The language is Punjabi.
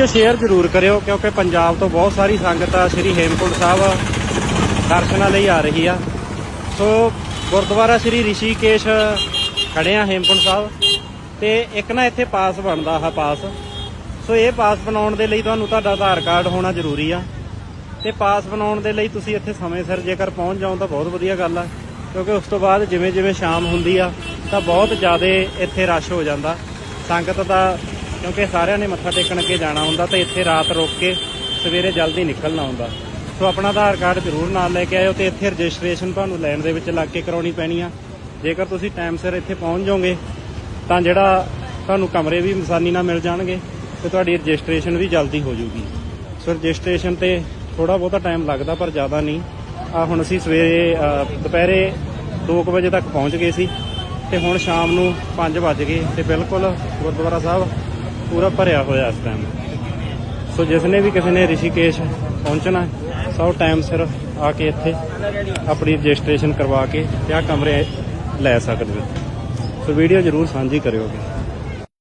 ਵੀਡੀਓ ਸ਼ੇਅਰ ਜ਼ਰੂਰ ਕਰਿਓ, ਕਿਉਂਕਿ ਪੰਜਾਬ ਤੋਂ ਬਹੁਤ ਸਾਰੀ ਸੰਗਤ ਆ, ਸ੍ਰੀ ਹੇਮਕੁੰਟ ਸਾਹਿਬ ਦਰਸ਼ਨਾਂ ਲਈ ਆ ਰਹੀ ਆ। ਸੋ ਗੁਰਦੁਆਰਾ ਸ੍ਰੀ ਰਿਸ਼ੀਕੇਸ਼ ਖੜੇ ਆ ਹੇਮਕੁੰਟ ਸਾਹਿਬ, ਤੇ ਇੱਕ ਨਾ ਇੱਥੇ ਪਾਸ ਬਣਦਾ ਆ ਪਾਸ। ਸੋ ਇਹ ਪਾਸ ਬਣਾਉਣ ਦੇ ਲਈ ਤੁਹਾਨੂੰ ਤੁਹਾਡਾ ਆਧਾਰ ਕਾਰਡ ਹੋਣਾ ਜ਼ਰੂਰੀ ਆ। ਤੇ ਪਾਸ ਬਣਾਉਣ ਦੇ ਲਈ ਤੁਸੀਂ ਇੱਥੇ ਸਮੇਂ ਸਿਰ ਜੇਕਰ ਪਹੁੰਚ ਜਾਓ ਤਾਂ ਬਹੁਤ ਵਧੀਆ ਗੱਲ ਆ, ਕਿਉਂਕਿ ਉਸ ਤੋਂ ਬਾਅਦ ਜਿਵੇਂ ਜਿਵੇਂ ਸ਼ਾਮ ਹੁੰਦੀ ਆ, ਤਾਂ ਬਹੁਤ ਜ਼ਿਆਦਾ ਇੱਥੇ ਰਸ਼ ਹੋ ਜਾਂਦਾ। ਸੰਗਤ ਦਾ ਕਿਉਂਕਿ ਸਾਰਿਆਂ ਨੇ ਮੱਥਾ ਟੇਕਣ ਅੱਗੇ ਜਾਣਾ ਹੁੰਦਾ ਤੇ ਇੱਥੇ ਰਾਤ ਰੁਕ ਕੇ ਸਵੇਰੇ ਜਲਦੀ ਨਿਕਲਣਾ ਹੁੰਦਾ। ਸੋ ਆਪਣਾ ਆਧਾਰ ਕਾਰਡ ਜ਼ਰੂਰ ਨਾਲ ਲੈ ਕੇ ਆਇਓ ਤੇ ਇੱਥੇ ਰਜਿਸਟ੍ਰੇਸ਼ਨ ਤੁਹਾਨੂੰ ਲੈਣ ਦੇ ਵਿੱਚ ਲੱਗ ਕੇ ਕਰਾਉਣੀ ਪੈਣੀ ਆ। ਜੇਕਰ ਤੁਸੀਂ ਟਾਈਮ ਸਿਰ ਇੱਥੇ ਪਹੁੰਚ ਜਾਓਗੇ ਤਾਂ ਜਿਹੜਾ ਤੁਹਾਨੂੰ ਕਮਰੇ ਵੀ ਆਸਾਨੀ ਨਾਲ ਮਿਲ ਜਾਣਗੇ ਤੇ ਤੁਹਾਡੀ ਰਜਿਸਟ੍ਰੇਸ਼ਨ ਵੀ ਜਲਦੀ ਹੋ ਜਾਊਗੀ। ਸੋ ਰਜਿਸਟ੍ਰੇਸ਼ਨ ਤੇ ਥੋੜਾ ਬਹੁਤਾ ਟਾਈਮ ਲੱਗਦਾ ਪਰ ਜ਼ਿਆਦਾ ਨਹੀਂ। ਆ ਹੁਣ ਅਸੀਂ ਸਵੇਰੇ ਅ, ਦੁਪਹਿਰੇ 2 ਵਜੇ ਤੱਕ ਪਹੁੰਚ ਗਏ ਸੀ ਤੇ ਹੁਣ ਸ਼ਾਮ ਨੂੰ 5 ਵੱਜ ਗਏ ਤੇ ਬਿਲਕੁਲ ਗੁਰਦੁਆਰਾ ਸਾਹਿਬ ਪੂਰਾ ਭਰਿਆ ਹੋਇਆ ਇਸ ਟਾਈਮ ਸੋ ਜਿਸ ਨੇ ਵੀ ਕਿਸੇ ਨੇ ਰਿਸ਼ੀਕੇਸ਼ ਪਹੁੰਚਣਾ ਹੈ, ਸਭ ਟਾਈਮ ਸਿਰ ਆ ਕੇ ਇੱਥੇ ਆਪਣੀ ਰਜਿਸਟ੍ਰੇਸ਼ਨ ਕਰਵਾ ਕੇ ਤੇ ਆ ਕਮਰੇ ਲੈ ਸਕਦੇ ਹੋ। ਸੋ ਵੀਡੀਓ ਜਰੂਰ ਸਾਂਝੀ ਕਰਿਓਗੇ।